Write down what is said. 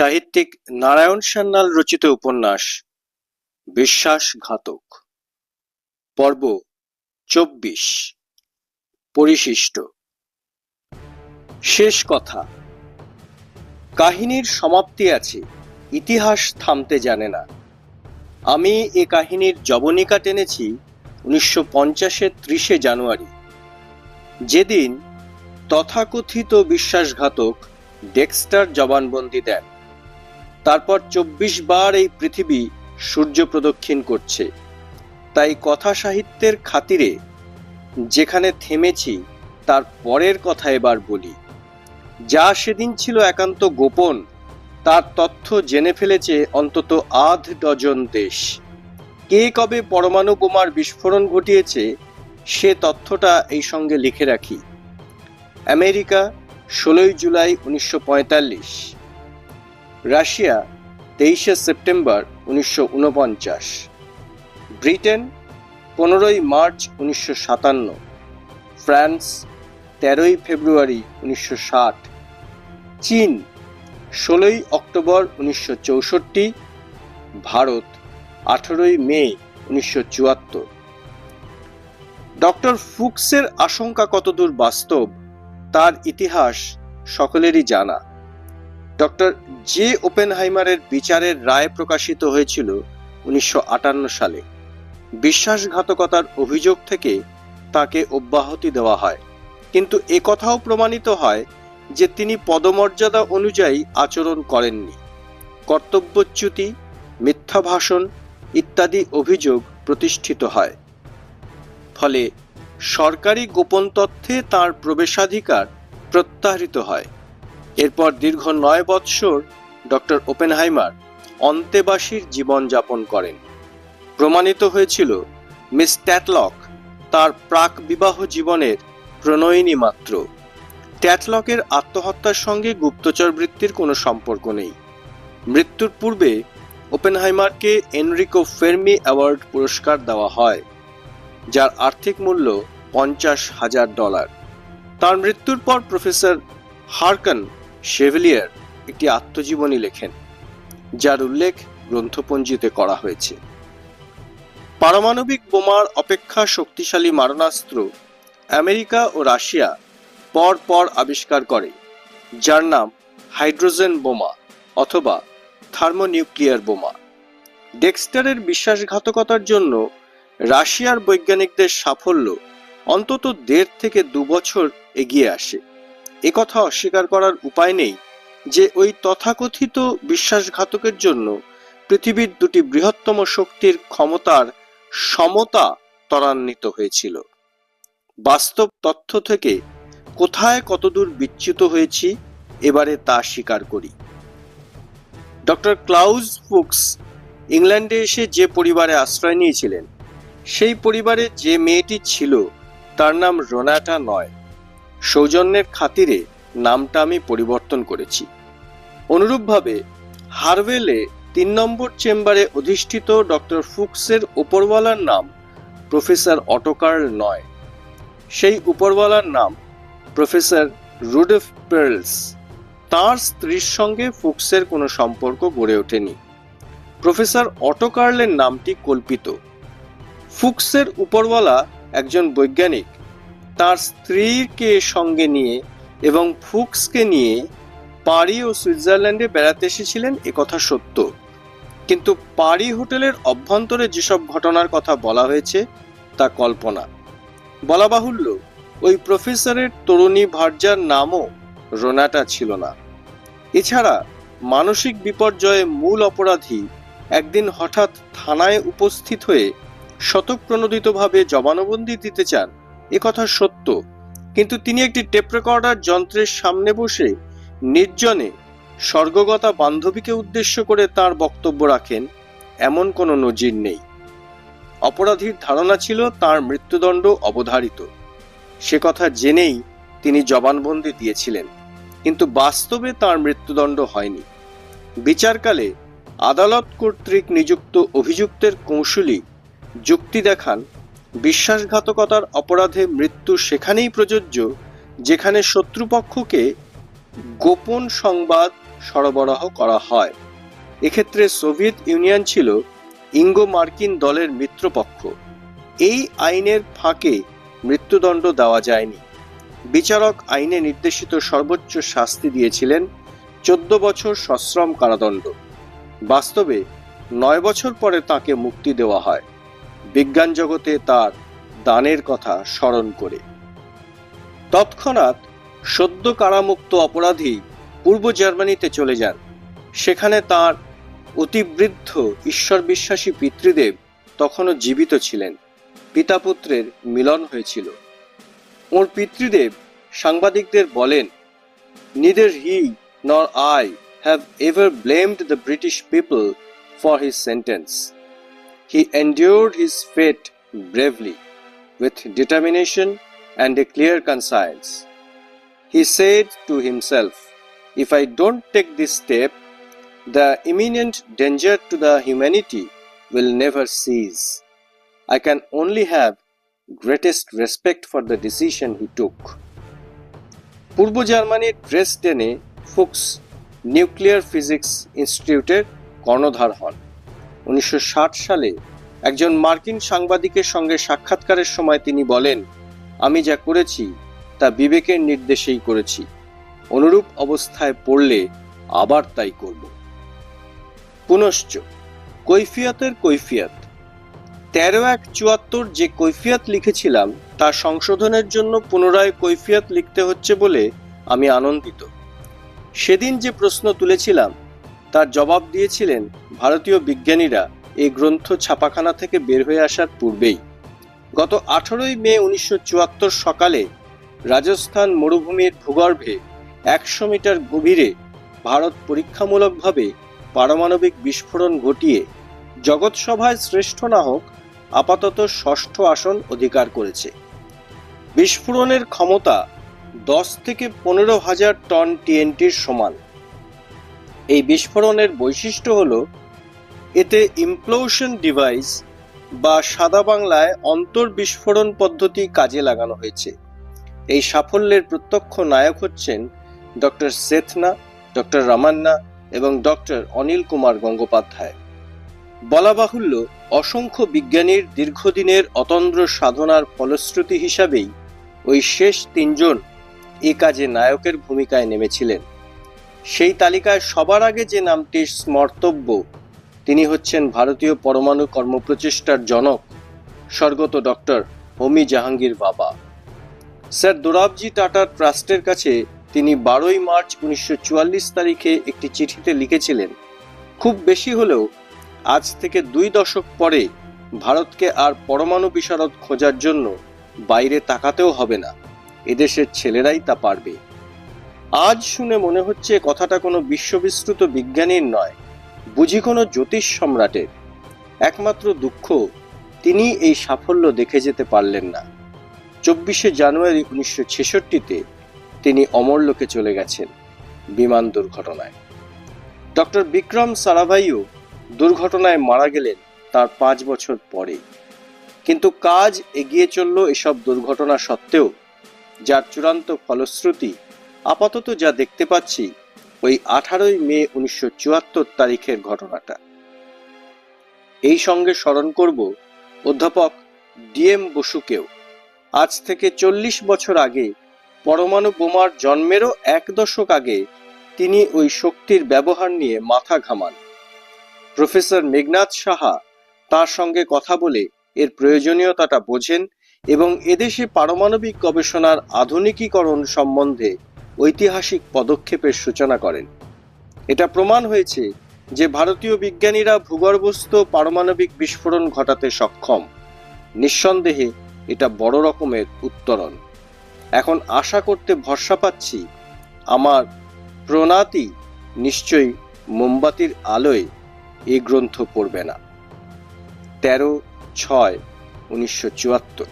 সাহিত্যিক নারায়ণ সান্যাল রচিত উপন্যাস, বিশ্বাসঘাতক। পর্ব চব্বিশ, পরিশিষ্ট। শেষ কথা। কাহিনীর সমাপ্তি আছে, ইতিহাস থামতে জানে না। আমি এ কাহিনীর জবনিকা টেনেছি উনিশশো পঞ্চাশের ত্রিশে জানুয়ারি। যেদিন তথাকথিত বিশ্বাসঘাতক ডেক্সটার জবানবন্দি দেন। তারপর চব্বিশ বার এই পৃথিবী সূর্য প্রদক্ষিণ করছে। তাই কথা সাহিত্যের খাতিরে যেখানে থেমেছি, তার পরের কথা এবার বলি। যা সেদিন ছিল একান্ত গোপন, তার তথ্য জেনে ফেলেছে অন্তত আধ ডজন দেশ। কে কবে পরমাণু বোমার বিস্ফোরণ ঘটিয়েছে, সে তথ্যটা এই সঙ্গে লিখে রাখি। আমেরিকা, ষোলোই জুলাই উনিশশো পঁয়তাল্লিশ। রাশিয়া, তেইশে সেপ্টেম্বর উনিশশো উনপঞ্চাশ। ব্রিটেন, পনেরোই মার্চ উনিশশো সাতান্ন। ফ্রান্স, তেরোই ফেব্রুয়ারি উনিশশো ষাট। চীন, ষোলোই অক্টোবর উনিশশো চৌষট্টি। ভারত, আঠেরোই মে উনিশশো চুয়াত্তর। ডক্টর ফুক্সের আশঙ্কা কতদূর বাস্তব, তার ইতিহাস সকলেরই জানা। ডক্টর জে ওপেনহাইমারের বিচারের রায় প্রকাশিত হয়েছিল উনিশশো আটান্ন সালে। বিশ্বাসঘাতকতার অভিযোগ থেকে তাকে অব্যাহতি দেওয়া হয়। কিন্তু এ কথাও প্রমাণিত হয় যে তিনি পদমর্যাদা অনুযায়ী আচরণ করেননি। কর্তব্যচ্যুতি মিথ্যা ভাষণ ইত্যাদি অভিযোগ প্রতিষ্ঠিত হয়। ফলে সরকারি গোপন তথ্যে তার প্রবেশাধিকার প্রত্যাহৃত হয়। এরপর দীর্ঘ নয় বৎসর ডক্টর ওপেনহাইমার অন্তেবাসীর জীবনযাপন করেন। প্রমাণিত হয়েছিল, মিস ট্যাটলক তার প্রাক বিবাহ জীবনের প্রণয়িনী মাত্র। ট্যাটলকের আত্মহত্যার সঙ্গে গুপ্তচর বৃত্তির কোনো সম্পর্ক নেই। মৃত্যুর পূর্বে ওপেনহাইমারকে এনরিকো ফেরমি অ্যাওয়ার্ড পুরস্কার দেওয়া হয়, যার আর্থিক মূল্য পঞ্চাশ হাজার ডলার। তার মৃত্যুর পর প্রফেসর হারকান শেভেলিয়ার একটি আত্মজীবনী লেখেন, যার উল্লেখ গ্রন্থপঞ্জিতে করা হয়েছে। পারমাণবিক বোমার অপেক্ষা শক্তিশালী মারণাস্ত্র আমেরিকা ও রাশিয়া পর পর আবিষ্কার করে, যার নাম হাইড্রোজেন বোমা অথবা থার্মোনিউক্লিয়ার বোমা। ডেক্সটারের বিশ্বাসঘাতকতার জন্য রাশিয়ার বৈজ্ঞানিকদের সাফল্য অন্তত দেড় থেকে দু বছর এগিয়ে আসে। একথা অস্বীকার করার উপায় নেই যে ওই তথাকথিত বিশ্বাসঘাতকের জন্য পৃথিবীর দুটি বৃহত্তম শক্তির ক্ষমতার সমতা ত্বরান্বিত হয়েছিল। বাস্তব তথ্য থেকে কোথায় কতদূর বিচ্যুত হয়েছি এবারে তা স্বীকার করি। ডক্টর ক্লাউজ ফুকস ইংল্যান্ডে এসে যে পরিবারে আশ্রয় নিয়েছিলেন, সেই পরিবারে যে মেয়েটি ছিল, তার নাম রোনাটা নয়। সৌজন্যের খাতিরে নামটা আমি পরিবর্তন করেছি। অনুরূপভাবে, হারভেলে তিন নম্বর চেম্বারে অধিষ্ঠিত ডক্টর ফুক্সের উপরওয়ালার নাম প্রফেসর অটোকার্ল নয়। সেই উপরওয়ালার নাম প্রফেসর রুডেফ পের্লস। তার স্ত্রীর সঙ্গে ফুক্সের কোনো সম্পর্ক গড়ে ওঠেনি। প্রফেসর অটোকার্লের নামটি কল্পিত। ফুক্সের উপরওয়ালা একজন বৈজ্ঞানিক তার স্ত্রীকে সঙ্গে নিয়ে এবং ফুক্সকে নিয়ে পারি ও সুইজারল্যান্ডে বেড়াতে এসেছিলেন একথা সত্য। কিন্তু পারি হোটেলের অভ্যন্তরে যেসব ঘটনার কথা বলা হয়েছে, তা কল্পনা। বলা বাহুল্য, ওই প্রফেসরের তরুণী ভার্যার নামও রোনাটা ছিল না। এছাড়া মানসিক বিপর্যয়ে মূল অপরাধী একদিন হঠাৎ থানায় উপস্থিত হয়ে শতপ্রণোদিতভাবে জবানবন্দি দিতে চান একথা সত্য। কিন্তু তিনি একটি টেপ রেকর্ডার যন্ত্রের সামনে বসে নির্জনে স্বর্গগতা বান্ধবীকে উদ্দেশ্য করে তার বক্তব্য রাখেন, এমন কোনো নজির নেই। অপরাধীর ধারণা ছিল তার মৃত্যুদণ্ড অবধারিত। সে কথা জেনেই তিনি জবানবন্দি দিয়েছিলেন, কিন্তু বাস্তবে তার মৃত্যুদণ্ড হয়নি। বিচারকালে আদালত কর্তৃক নিযুক্ত অভিযুক্তের কৌশলী যুক্তি দেখান বিশ্বাসঘাতকতার অপরাধে মৃত্যু সেখানেই প্রযোজ্য, যেখানে শত্রুপক্ষকে গোপন সংবাদ সরবরাহ করা হয়। এক্ষেত্রে সোভিয়েত ইউনিয়ন ছিল ইঙ্গো মার্কিন দলের মিত্রপক্ষ। এই আইনের ফাঁকে মৃত্যুদণ্ড দেওয়া যায়নি। বিচারক আইনে নির্দেশিত সর্বোচ্চ শাস্তি দিয়েছিলেন চোদ্দ বছর সশ্রম কারাদণ্ড। বাস্তবে নয় বছর পরে তাকে মুক্তি দেওয়া হয়। বিজ্ঞান জগতে তার দানের কথা স্মরণ করে। তৎক্ষণাৎ সদ্য কারামুক্ত অপরাধী পূর্ব জার্মানিতে চলে যান। সেখানে তার অতিবৃদ্ধ ঈশ্বর বিশ্বাসী পিতৃদেব তখনও জীবিত ছিলেন। পিতা পুত্রের মিলন হয়েছিল। ওর পিতৃদেব সাংবাদিকদের বলেন, neither he nor I have ever blamed the British people for his sentence. He endured his fate bravely, with determination and a clear conscience. He said to himself, If I don't take this step, the imminent danger to the humanity will never cease. I can only have greatest respect for the decision he took. পূর্ব জার্মানির ড্রেসডেনে ফুক্স nuclear physics ইনস্টিটিউটের কর্ণধার হন উনিশশো ষাট সালে একজন মার্কিন সাংবাদিকের সঙ্গে সাক্ষাৎকারের সময় তিনি বলেন, আমি যা করেছি, তা বিবেকের নির্দেশেই করেছি। অনুরূপ অবস্থায় পড়লে আবার তাই করব। পুনশ্চ, কৈফিয়াতের কৈফিয়াত। তেরো এক চুয়াত্তর যে কৈফিয়াত লিখেছিলাম, তা সংশোধনের জন্য পুনরায় কৈফিয়াত লিখতে হচ্ছে বলে আমি আনন্দিত। সেদিন যে প্রশ্ন তুলেছিলাম তার জবাব দিয়েছিলেন ভারতীয় বিজ্ঞানীরা এই গ্রন্থ ছাপাখানা থেকে বের হয়ে আসার পূর্বেই। গত আঠারোই মে উনিশশো চুয়াত্তর সকালে রাজস্থান মরুভূমির ভূগর্ভে একশো মিটার গভীরে ভারত পরীক্ষামূলকভাবে পারমাণবিক বিস্ফোরণ ঘটিয়ে জগৎসভায় শ্রেষ্ঠ না হোক আপাতত ষষ্ঠ আসন অধিকার করেছে। বিস্ফোরণের ক্ষমতা দশ থেকে পনেরো হাজার টন টিএনটির সমান। এই বিস্ফোরণের বৈশিষ্ট্য হল, এতে ইমপ্লোশন ডিভাইস বা সাদা বাংলায় অন্তর বিস্ফোরণ পদ্ধতি কাজে লাগানো হয়েছে। এই সাফল্যের প্রত্যক্ষ নায়ক হচ্ছেন ডক্টর সেথনা, ডক্টর রামান্না এবং ডক্টর অনিল কুমার গঙ্গোপাধ্যায়। বলা বাহুল্য, অসংখ্য বিজ্ঞানীর দীর্ঘদিনের অতন্দ্র সাধনার ফলশ্রুতি হিসাবেই ওই শেষ তিনজন এ কাজে নায়কের ভূমিকায় নেমেছিলেন। সেই তালিকায় সবার আগে যে নামটি স্মর্তব্য, তিনি হচ্ছেন ভারতীয় পরমাণু কর্মপ্রচেষ্টার জনক, স্বর্গত ডক্টর হোমি জাহাঙ্গীর বাবা। স্যার দোরাবজি টাটার ট্রাস্টের কাছে তিনি বারোই মার্চ উনিশশো চুয়াল্লিশ তারিখে একটি চিঠিতে লিখেছিলেন, খুব বেশি হলেও আজ থেকে দুই দশক পরে ভারতকে আর পরমাণু বিশারদ খোঁজার জন্য বাইরে তাকাতেও হবে না। এদেশের ছেলেরাই তা পারবে। আজ শুনে মনে হচ্ছে কথাটা কোনো বিশ্ববিশ্রুত বিজ্ঞানীর নয়, বুঝি কোনো জ্যোতিষ সম্রাটের। একমাত্র দুঃখ, তিনি এই সাফল্য দেখে যেতে পারলেন না। চব্বিশে জানুয়ারি উনিশশো ছেষট্টিতে তিনি অমরলোকে চলে গেছেন বিমান দুর্ঘটনায়। ডক্টর বিক্রম সারাভাইও দুর্ঘটনায় মারা গেলেন তার পাঁচ বছর পরে। কিন্তু কাজ এগিয়ে চলল এসব দুর্ঘটনা সত্ত্বেও, যার চূড়ান্ত ফলশ্রুতি আপাতত যা দেখতে পাচ্ছি, ওই আঠারোই মে উনিশশো চুয়াত্তর তারিখের ঘটনাটা। এই সঙ্গে স্মরণ করব, অধ্যাপক ডিএম বসুকেও। আজ থেকে চল্লিশ বছর আগে পরমাণু বোমার জন্মেরও এক দশক আগে তিনি ওই শক্তির ব্যবহার নিয়ে মাথা ঘামান। প্রফেসর মেঘনাথ সাহা তার সঙ্গে কথা বলে এর প্রয়োজনীয়তাটা বোঝেন এবং এদেশে পারমাণবিক গবেষণার আধুনিকীকরণ সম্বন্ধে ঐতিহাসিক পদক্ষেপের সূচনা করেন। এটা প্রমাণ হয়েছে যে ভারতীয় বিজ্ঞানীরা ভূগর্ভস্থ পারমাণবিক বিস্ফোরণ ঘটাতে সক্ষম। নিঃসন্দেহে এটা বড় রকমের উত্তরণ। এখন আশা করতে ভরসা পাচ্ছি আমার প্রণাতি নিশ্চয়ই মোমবাতির আলোয় এই গ্রন্থ পড়বে না। তেরো ছয় উনিশশো চুয়াত্তর